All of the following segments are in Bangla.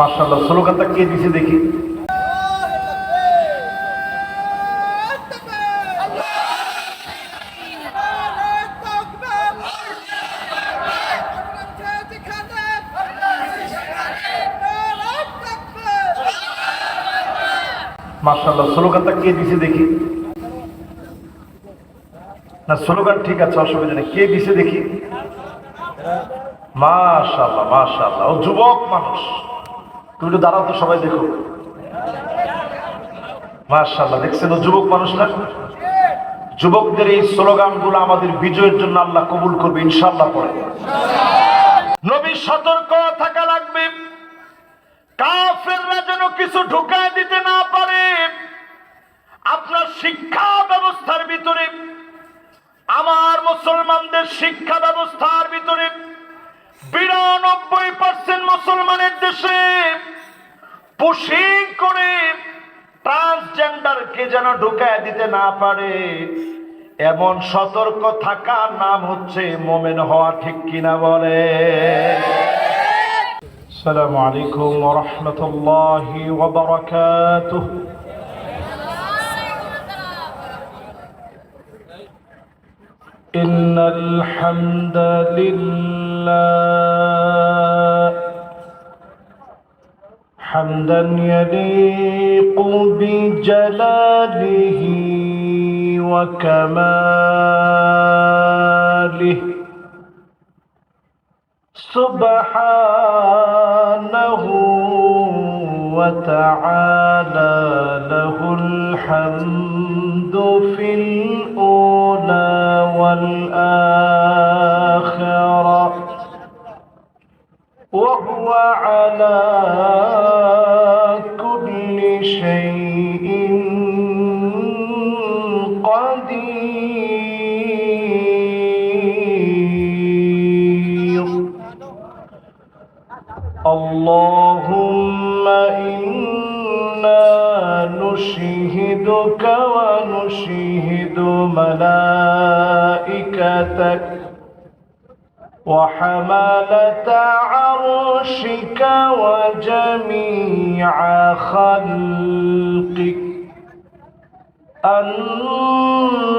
মার্শাল্লাহ স্লোগানটা কে দিছে দেখি। মার্শাল্লাহ স্লোগানটা কে দিছে দেখি। না, স্লোগান ঠিক আছে, অসুবিধা নেই। কে দিছে দেখি। মাশাল্লাহ মাশাল্লাহ ও যুবক মানুষ। তুমি একটু দাঁড়াও তো, সবাই দেখো। মাশাল্লাহ দেখছেন যুবক মানুষরা? যুবকদের এই স্লোগানগুলো আমাদের বিজয়ের জন্য আল্লাহ কবুল করবে ইনশাল্লাহ পরে। নবী সতর্ক থাকা লাগবে। কাফেররা যেন কিছু ঢুকায় দিতে না পারে। আপনার শিক্ষা ব্যবস্থার ভিতরে, আমার মুসলমানদের শিক্ষা ব্যবস্থার ভিতরে বিরানব্বই পার্সেন্ট মুসলমানের দেশে পুশিং করে ট্রান্সজেন্ডারকে যেন ঢুকায় দিতে না পারে এমন সতর্ক থাকার নাম হচ্ছে মোমেন হওয়া ঠিক কিনা বলে السلام عليكم ورحمة الله وبركاته إن الحمد لله حمدا يليق بجلاله وكماله. سبحانه وتعالى له الحمد في الأولى والآخرة وهو على خلقك أنك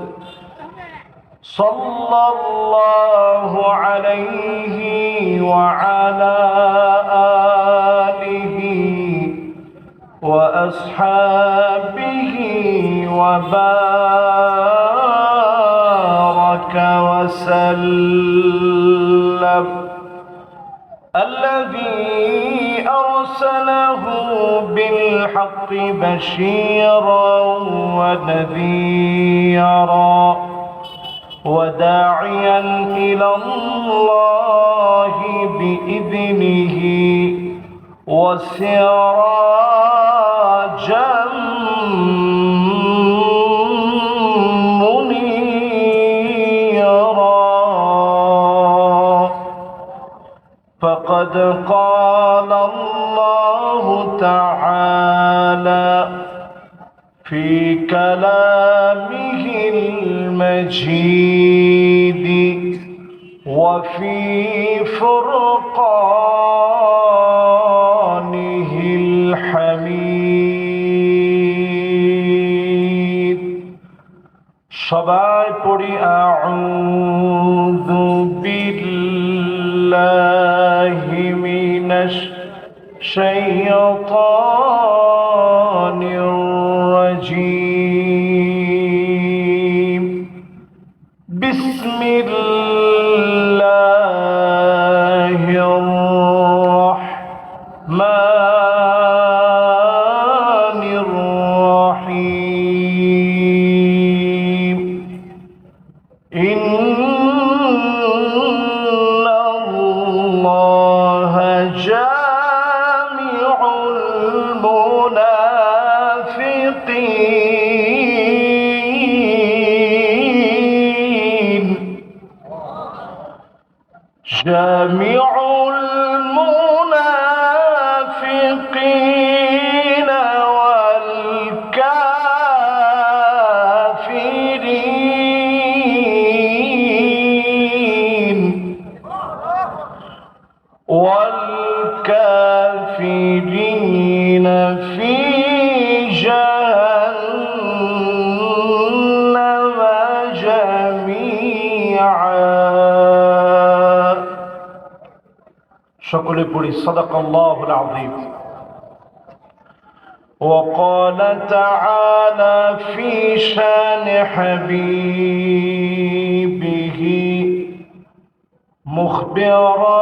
صلى الله عليه وعلى آله وأصحابه وبارك وسلم. الذي أرسله بالحق بشيرا ونذيرا. وداعيا إلى الله بإذنه وسراجا منيرا. فقد قال المجيد وفي فرقانه الحميد. شبعت قري أعوذ بالله من الشيطان صدق الله العظيم. وقال تعالى في شان حبيبه مخبرا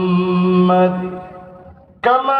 كما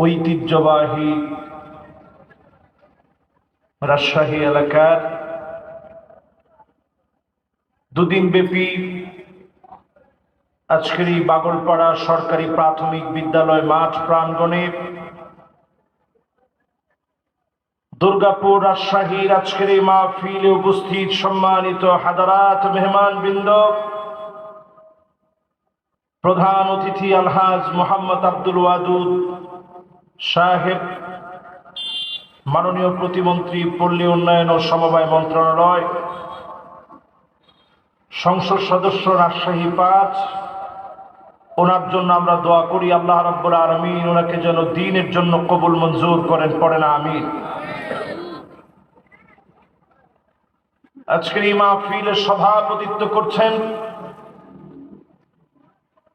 ঐতিহ্যবাহী রাজশাহী এলাকার দুদিন ব্যাপী আজকের এই বাগলপাড়া সরকারি প্রাথমিক বিদ্যালয় মাঠ প্রাঙ্গণে দুর্গাপুর রাজশাহীর আজকের এই মাহফিলে উপস্থিত সম্মানিত হাদারাত মেহমান বৃন্দ প্রধান অতিথি আলহাজ মোহাম্মদ আব্দুল ওয়াদুদ সাহেব, মাননীয় প্রতিমন্ত্রী, পল্লী উন্নয়ন ও সমবায় মন্ত্রণালয়, সংসদ সদস্য রাজশাহী পাঁচ, ওনার জন্য আমরা দোয়া করি, আল্লাহ রব্বুল আলমিন ওনাকে যেন দিনের জন্য কবুল মঞ্জুর করেন, পড়ে না, আমিন। আজকের এই মাহফিলের সভাপতিত্ব করছেন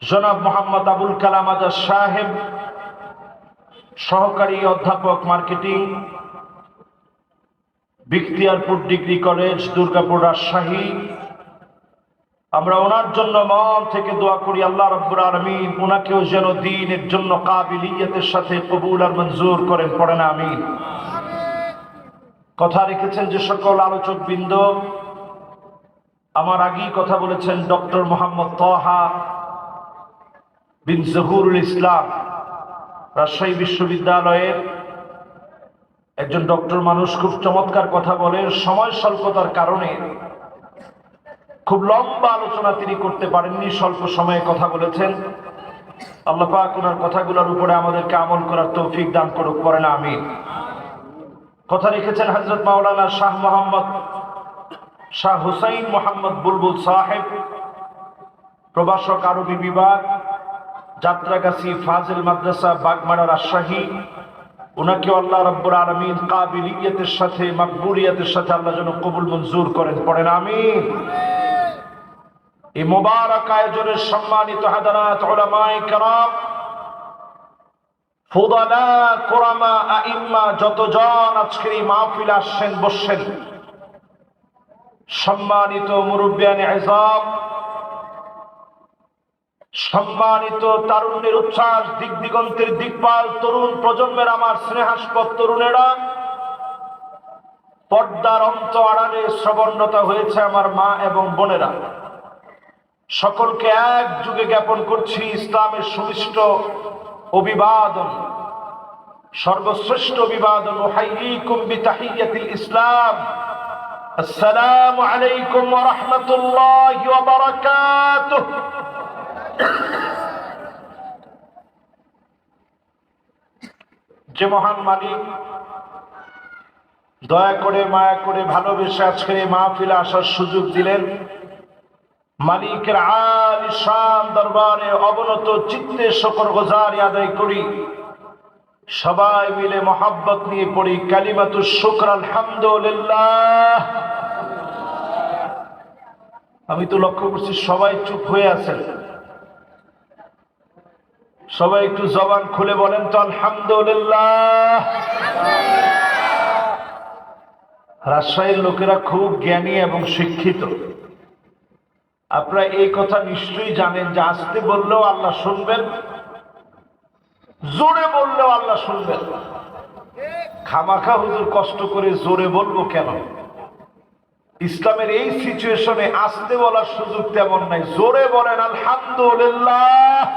জনাব মোহাম্মদ আবুল কালাম আজাদ সাহেব সহকারী অধ্যাপক marketing Bakhtiarpur degree college, Durgapur Rajshahi. আমরা ওনার জন্য মন থেকে দোয়া করি, আল্লাহ রব্বুর আলমিন ওনাকেও যেন দিনের জন্য কাবিলিয়তের সাথে কবুল আর মঞ্জুর করেন, পড়েন আমি কথা রেখেছেন যে সকল আলোচক বৃন্দ আমার আগেই কথা বলেছেন ডক্টর মোহাম্মদ তহা বিন জহুরুল ইসলাম। রাজশাহী বিশ্ববিদ্যালয়ের একজন ডক্টর মানুষ খুব চমৎকার কথা বলেন, সময় স্বল্পতার কারণে খুব লম্বা আলোচনা তিনি করতে পারেননি, স্বল্প সময়ে কথা বলেছেন। আল্লাহ পাক ওনার কথাগুলোর উপরে আমাদেরকে আমল করার তৌফিক দান করুক করে না আমি কথা লিখেছেন হজরত মাওলানা শাহ মোহাম্মদ, শাহ হুসাইন মোহাম্মদ বুলবুল সাহেব, প্রভাষক আরবি বিভাগ। যাত্রাগাছি ফাজিল মাদ্রাসা বাগমারা রাজশাহী ওনাকে আল্লাহ রব্বুর আলমিন কাবিলিয়তের সাথে, মাকবুলিয়তের সাথে আল্লাহ যেন কবুল মঞ্জুর করেন। পড়েন আমি এই মোবারক আয়োজনের সম্মানিত হাদারাত ওলামায়ে কেরাম, ফুদালা, কোরামা, আইম্মা, যতজন আজকের এই মাহফিল আসছেন, বসছেন। সম্মানিত মুরব্বিয়ান আজম সম্মানিত তারুণ্যের উচ্ছ্বাস দিক দিগন্তের দিকপাল, তরুণ প্রজন্মের আমার স্নেহাস্পদ তরুণেরা, পর্দার অন্ত আড়ালে শ্রবণতা হয়েছে আমার মা এবং বোনেরা। সকলকে এক যুগে জ্ঞাপন করছি ইসলামের সুমিষ্ট অভিবাদন, সর্বশ্রেষ্ঠ অভিবাদন। ইসলাম। আসসালামু আলাইকুম ওয়া রাহমাতুল্লাহি ওয়া বারাকাতুহু। যে মহান মালিক, দয়া করে, মায়া করে, ভালোবেসে আজকের এই মাহফিলে আসার সুযোগ দিলেন। মালিকের আলিশান দরবারে অবনত চিত্তে শকর গোজারি আদায় করি। সবাই মিলে মোহাব্বত নিয়ে পড়ি, কালিমাতু শুক্র, আলহামদুলিল্লাহ। আমি তো লক্ষ্য করছি সবাই চুপ হয়ে আছেন। সবাই একটু জবান খুলে বলেন তো, আলহামদুলিল্লাহ। রাজশাহীর লোকেরা খুব জ্ঞানী এবং শিক্ষিত। আপনারা এই কথা নিশ্চয়ই জানেন যে আসতে বললেও আল্লাহ শুনবেন, জোরে বললেও আল্লাহ শুনবেন। খামাখা হুজুর কষ্ট করে জোরে বলব কেন? ইসলামের এই সিচুয়েশনে আসতে বলার সুযোগ তেমন নাই। জোরে বলেন, আলহামদুলিল্লাহ।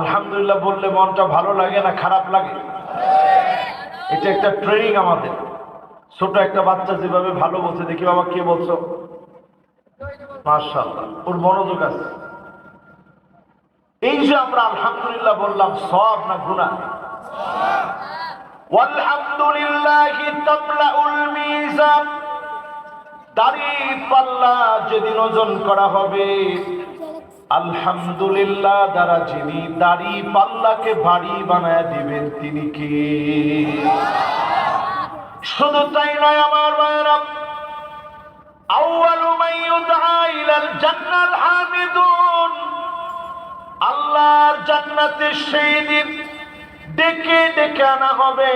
আলহামদুলিল্লাহ বললে মনটা ভালো লাগে না, খারাপ লাগে? এটা একটা ট্রেনিং আমাদের। ছোট একটা বাচ্চা যেভাবে ভালো বলছে, দেখি বাবা কে বলছো? মার্শাল্লাহ ওর মনোযোগ আছে। এই যে আমরা আলহামদুলিল্লাহ বললাম সব না গুণা ওয়ালহামদুলিল্লাহ তামলাউল মিজান। দাড়ি পাল্লা যেদিন ওজন করা হবে আলহামদুলিল্লাহ দ্বারা যিনি দাড়ি পাল্লাকে বাড়ি বানায় দিবেন, তিনি কি? শুধু তাই নয়, আমার মায়েরা, আউয়ালু ইউদআ ইলাল জান্নাল হামিদুন। আল্লাহর জান্নাতে সেই দিন ডেকে ডেকে আনা হবে।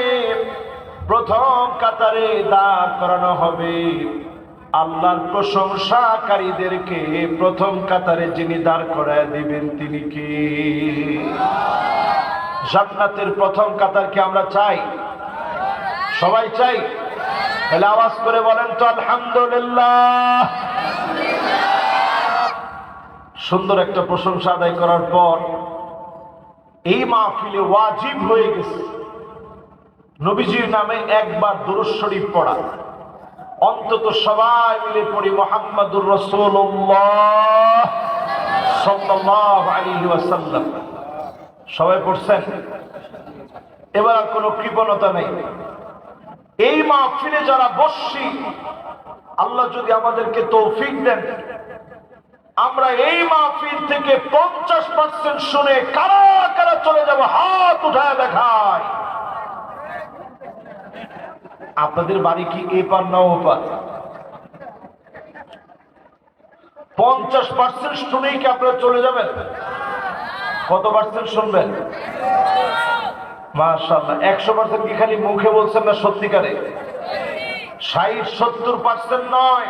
প্রথম কাতারে দাঁড় করানো হবে। আল্লাহর প্রশংসাকারীদেরকে প্রথম কাতারে যিনি দাঁড় করায় দিবেন তিনি কি? জান্নাতের প্রথম কাতারকে আমরা চাই? সবাই চাই? তাহলে আওয়াজ করে বলেন তো, আলহামদুলিল্লাহ। সুন্দর একটা প্রশংসা আদায় করার পর এই মাহফিলে ওয়াজিব হয়ে গেছে। নবীজির নামে একবার দুরুদ পড়া। অন্তত সবাই মিলে পড়ি মোহাম্মদুর রসুল্লাহ সবাই পড়ছেন? এবার আর কোনো কৃপণতা নেই। এই মাহফিলে যারা বসছি, আল্লাহ যদি আমাদেরকে তৌফিক দেন, আমরা এই মাহফিল থেকে পঞ্চাশ পার্সেন্ট শুনে কারা কারা চলে যাব হাত উঠায় দেখায়। আপনাদের বাড়ি কি এ পার না ও পার? পঞ্চাশ পার্সেন্ট শুনেই কি আপনারা চলে যাবেন? কত পার্সেন্ট শুনবেন? মাশাল্লাহ একশো পার্সেন্ট কি খালি মুখে বলছেন না সত্যিকারে? ষাট, সত্তর পার্সেন্ট নয়।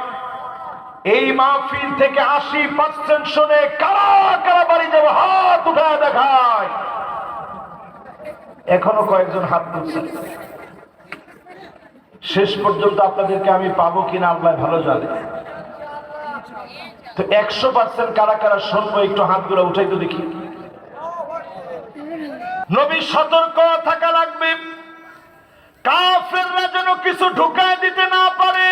এই মাহফিল থেকে আশি পার্সেন্ট শুনে কারা কারা বাড়ি যাবে? হাত উঠায় দেখায়। এখনও কয়েকজন হাত তুলছেন শেষ পর্যন্ত আপনাদেরকে আমি পাবো কিনা আল্লাহ ভালো জানে। তো একশো পার্সেন্ট কারা কারা শুনব একটু হাত হাতগুলো উঠাই তো দেখি। নবী সতর্ক থাকা লাগবে। কাফেররা যেন কিছু ঢুকায় দিতে না পারে।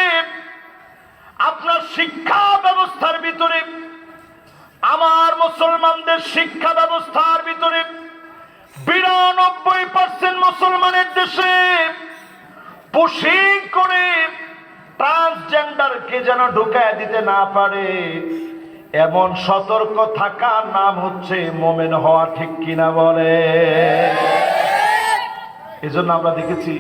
আপনার শিক্ষা ব্যবস্থার ভিতরে, আমার মুসলমানদের শিক্ষা ব্যবস্থার ভিতরে বিরানব্বই পার্সেন্ট মুসলমানের দেশে পুশিং করে ট্রান্সজেন্ডারকে যেন ঢুকায় দিতে না পারে। এমন সতর্ক থাকার নাম হচ্ছে মোমেন হওয়া, ঠিক কিনা বলে? এজন্য আমরা দেখেছি,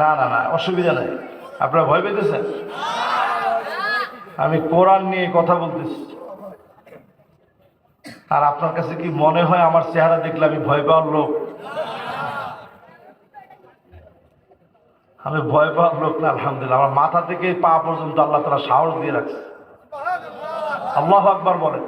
না না না, অসুবিধা নাই। আপনারা ভয় পেতেছেন? আমি কোরআন নিয়ে কথা বলতেছি। আর আপনার কাছে কি মনে হয় আমার চেহারা দেখলে আমি ভয় পাওয়ার লোক? আমি ভয় পাওয়ার লোক না, আলহামদুলিল্লাহ। আমার মাথা থেকে পা পর্যন্ত আল্লাহ তারা সাহস দিয়ে রাখছে। আল্লাহ আকবার বলেন।